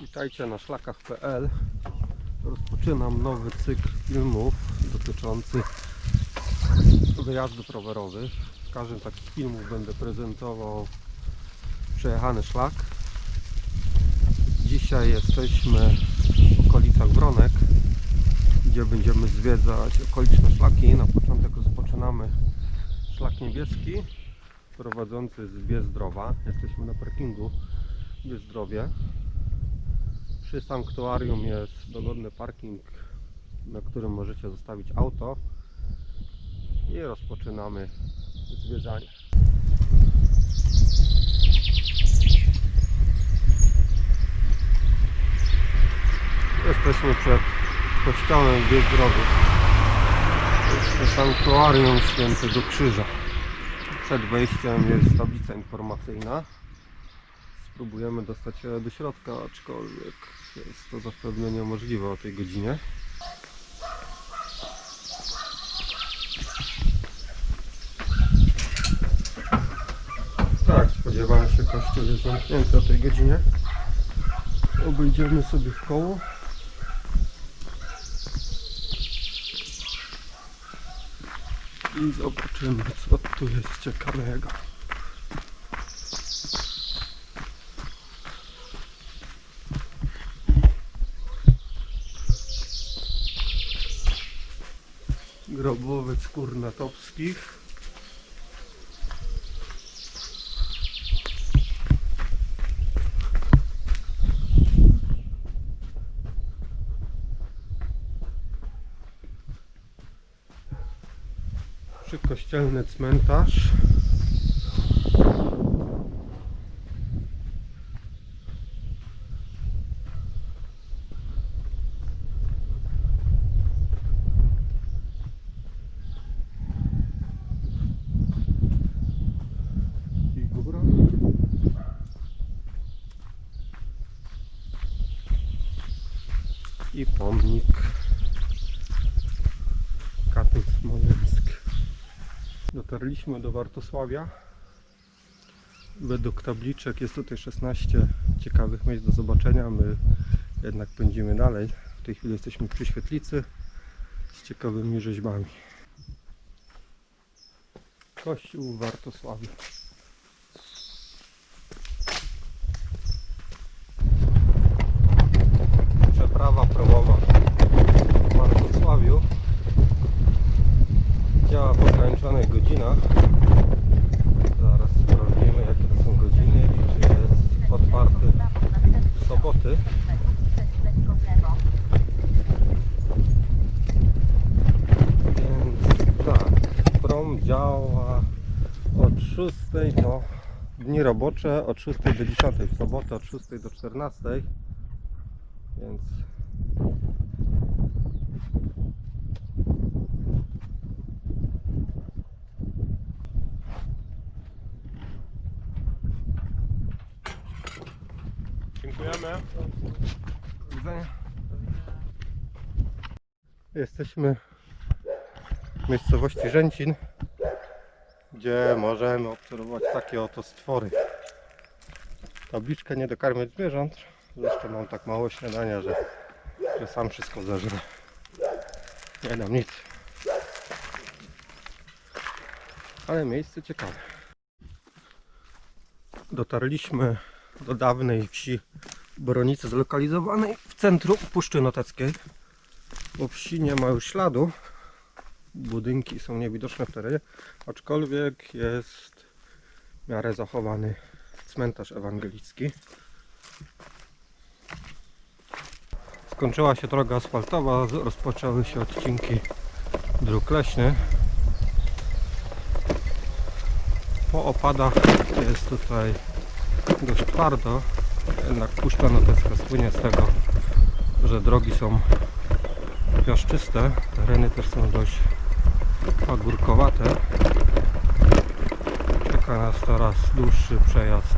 Witajcie na szlakach.pl Rozpoczynam nowy cykl filmów dotyczących wyjazdów rowerowych. W każdym z takich filmów będę prezentował przejechany szlak. Dzisiaj jesteśmy w okolicach Wronek, gdzie będziemy zwiedzać okoliczne szlaki. Na początek rozpoczynamy szlak niebieski prowadzący z Biezdrowa. Jesteśmy na parkingu w Biezdrowie. Przy sanktuarium jest dogodny parking, na którym możecie zostawić auto i rozpoczynamy zwiedzanie. Jesteśmy przed kościołem w Biezdrowie. Jest to sanktuarium Świętego Krzyża. Przed wejściem jest tablica informacyjna. Spróbujemy dostać się do środka, aczkolwiek jest to zapewne niemożliwe o tej godzinie. Tak, spodziewałem się, kościół jest zamknięty o tej godzinie. Obejdziemy sobie w koło. I zobaczymy, co tu jest ciekawego. Grobowiec Kurnatowskich. Przykościelny cmentarz. I góra. I pomnik Katyn Smoleńsk. Dotarliśmy do Wartosławia. Według tabliczek jest tutaj 16 ciekawych miejsc do zobaczenia. My jednak pędzimy dalej. W tej chwili jesteśmy przy świetlicy z ciekawymi rzeźbami. Kościół w Wartosławiu. Przeprawa promowa w Wartosławiu działa w ograniczonych godzinach. Zaraz sprawdzimy jakie to są godziny i czy jest otwarty w soboty. Więc tak, prom działa od 6 do dni robocze od 6 do 10 w sobotę od 6 do 14 więc Dziękujemy. Do widzenia. Jesteśmy w miejscowości Rzęcin, gdzie możemy obserwować takie oto stwory. Tabliczka nie dokarmiać zwierząt. Jeszcze mam tak mało śniadania, że, że sam wszystko zażrę. Nie dam nic. Ale miejsce ciekawe. Dotarliśmy do dawnej wsi Boronicy zlokalizowanej w centrum Puszczy Noteckiej. Po wsi nie ma już śladu. Budynki są niewidoczne w terenie, aczkolwiek jest w miarę zachowany cmentarz ewangelicki. Skończyła się droga asfaltowa, rozpoczęły się odcinki dróg leśnych. Po opadach jest tutaj dość twardo, jednak Puszcza Notecka słynie z tego, że drogi są piaszczyste, tereny też są dość pagórkowate. Czeka nas teraz dłuższy przejazd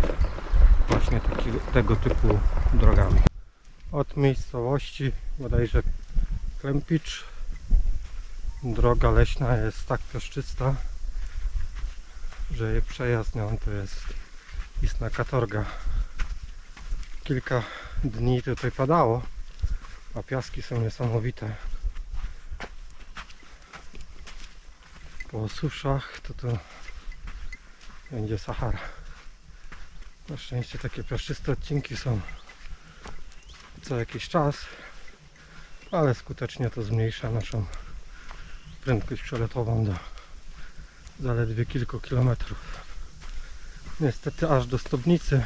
właśnie taki, tego typu drogami. Od miejscowości bodajże Klempicz droga leśna jest tak piaszczysta, że jej przejazd nią to jest istna katorga. Kilka dni tutaj padało, a piaski są niesamowite. Po suszach to to będzie Sahara. Na szczęście takie piaszczyste odcinki są co jakiś czas, ale skutecznie to zmniejsza naszą prędkość przelotową do zaledwie kilku kilometrów. Niestety aż do Stobnicy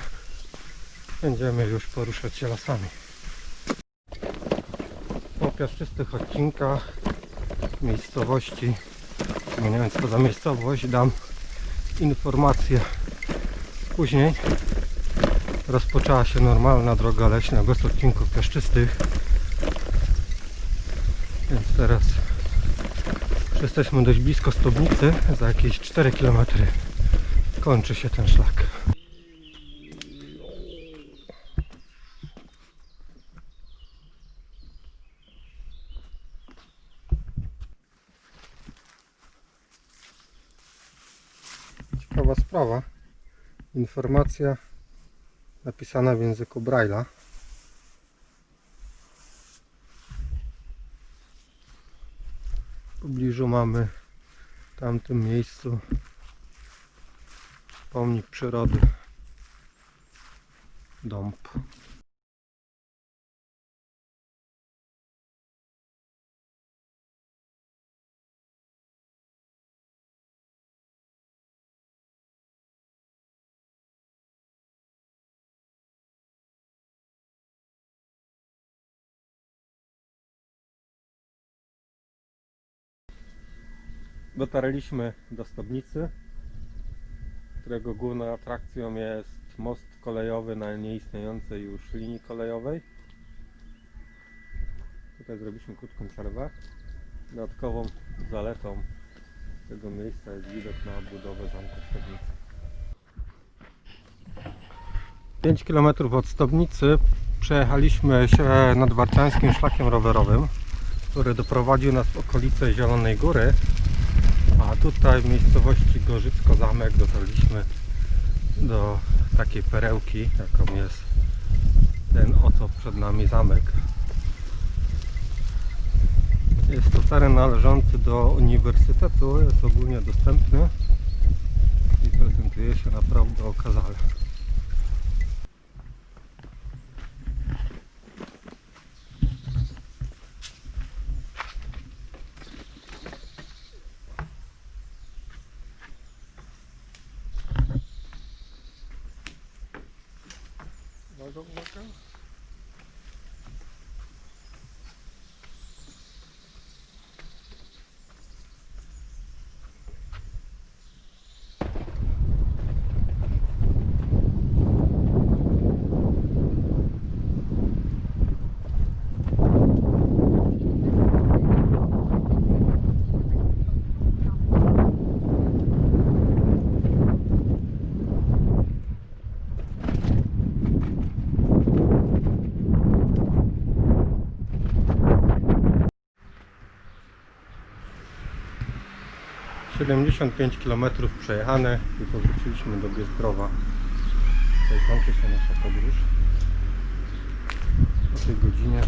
będziemy już poruszać się lasami. Po piaszczystych odcinkach miejscowości, zmieniając poza miejscowość, dam informację później. Rozpoczęła się normalna droga leśna bez odcinków piaszczystych. Więc teraz jesteśmy dość blisko Stobnicy. Za jakieś 4 km kończy się ten szlak. Ciekawa sprawa. Informacja napisana w języku Braille'a. W pobliżu mamy w tamtym miejscu pomnik przyrody Dąb. Dotarliśmy do Stobnicy, którego główną atrakcją jest most kolejowy na nieistniejącej już linii kolejowej. Tutaj zrobiliśmy krótką przerwę. Dodatkową zaletą tego miejsca jest widok na budowę zamku Stobnicy. 5 km od Stobnicy przejechaliśmy się nadwarciańskim szlakiem rowerowym, który doprowadził nas w okolice Zielonej Góry, a tutaj w miejscowości Gorzycko-Zamek dotarliśmy do takiej perełki, jaką jest ten oto przed nami zamek. Jest to teren należący do uniwersytetu, jest ogólnie dostępny i prezentuje się naprawdę okazale. Nagugma ka. 75 km przejechane i powróciliśmy do Biestrowa. Tutaj kończy się nasza podróż. O tej godzinie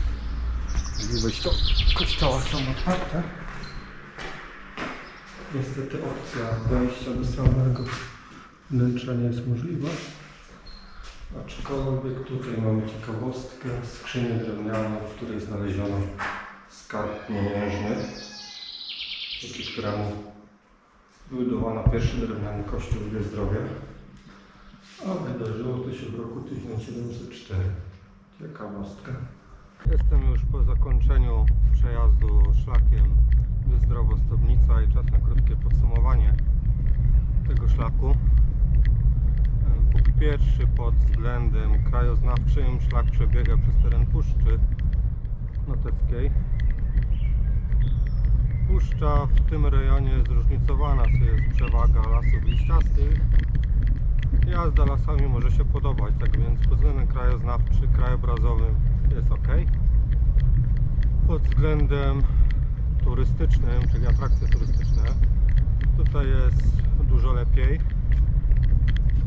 możliwość to kościoła są otwarte. Niestety opcja wejścia do samego wnętrza nie jest możliwa. Aczkolwiek tutaj mamy ciekawostkę, skrzynię drewnianą, w której znaleziono skarb pieniężny, dzięki gramów wybudowano pierwszy drewniany kościół w Biezdrowie, a wydarzyło to się w roku 1704. Ciekawostka. Jestem już po zakończeniu przejazdu szlakiem Biezdrowo-Stobnica i czas na krótkie podsumowanie tego szlaku. Po pierwszy pod względem krajoznawczym szlak przebiega przez teren Puszczy Noteckiej. Puszcza w tym rejonie zróżnicowana, co jest przewaga lasów liściastych. Jazda lasami może się podobać, tak więc pod względem krajoznawczym, krajobrazowym jest ok. Pod względem turystycznym, czyli atrakcje turystyczne, tutaj jest dużo lepiej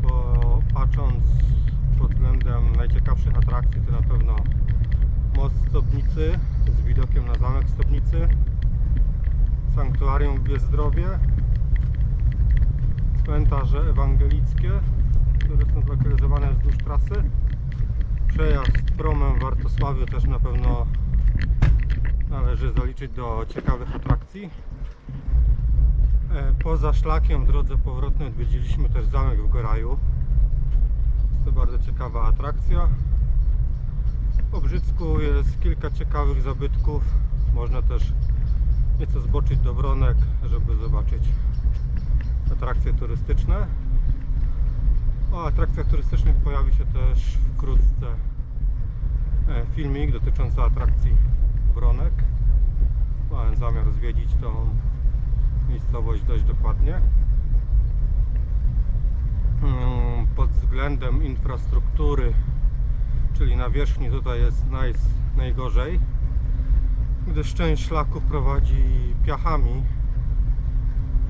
bo patrząc pod względem najciekawszych atrakcji, to na pewno most Stobnicy z widokiem na zamek Stobnicy, sanktuarium w Biezdrowie, cmentarze ewangelickie, które są zlokalizowane wzdłuż trasy, przejazd promem w Wartosławiu też na pewno należy zaliczyć do ciekawych atrakcji. E, Poza szlakiem w drodze powrotnej odwiedziliśmy też zamek w Goraju. Jest to bardzo ciekawa atrakcja. W Obrzycku jest kilka ciekawych zabytków. Można też nieco zboczyć do Wronek, żeby zobaczyć atrakcje turystyczne. O atrakcjach turystycznych pojawi się też wkrótce e, filmik dotyczący atrakcji Wronek. Mam zamiar zwiedzić tą miejscowość dość dokładnie. Mm, Pod względem infrastruktury, czyli nawierzchni tutaj jest naj, najgorzej, gdyż część szlaków prowadzi piachami.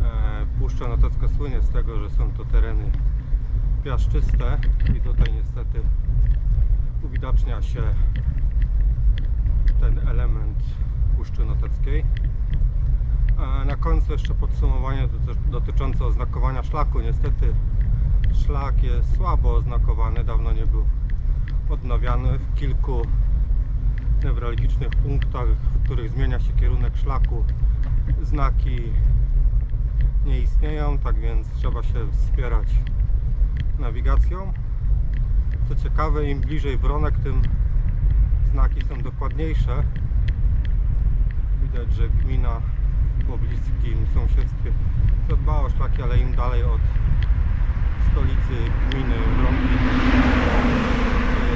E, Puszcza Notecka słynie z tego, że są to tereny piaszczyste i tutaj niestety uwidacznia się ten element Puszczy Noteckiej. A na końcu jeszcze podsumowanie doty- dotyczące oznakowania szlaku. Niestety szlak jest słabo oznakowany, dawno nie był odnawiany. W kilku newralgicznych punktach, w których zmienia się kierunek szlaku, znaki nie istnieją, tak więc trzeba się wspierać nawigacją. Co ciekawe, im bliżej Wronek, tym znaki są dokładniejsze. Widać, że gmina w pobliskim sąsiedztwie zadbała o szlaki, ale im dalej od stolicy gminy Wronki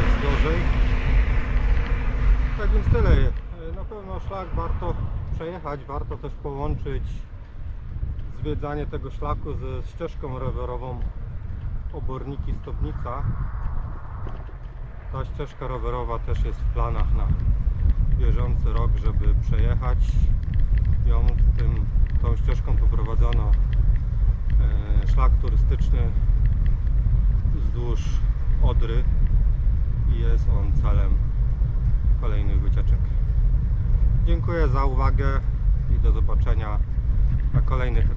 jest gorzej. Tak więc tyle. Na pewno szlak warto przejechać, warto też połączyć zwiedzanie tego szlaku ze ścieżką rowerową Oborniki Stopnica. Ta ścieżka rowerowa też jest w planach na bieżący rok, żeby przejechać ją. Tym, tą ścieżką poprowadzono e, szlak turystyczny wzdłuż Odry i jest on celem kolejnych wycieczek. Dziękuję za uwagę i do zobaczenia na kolejnych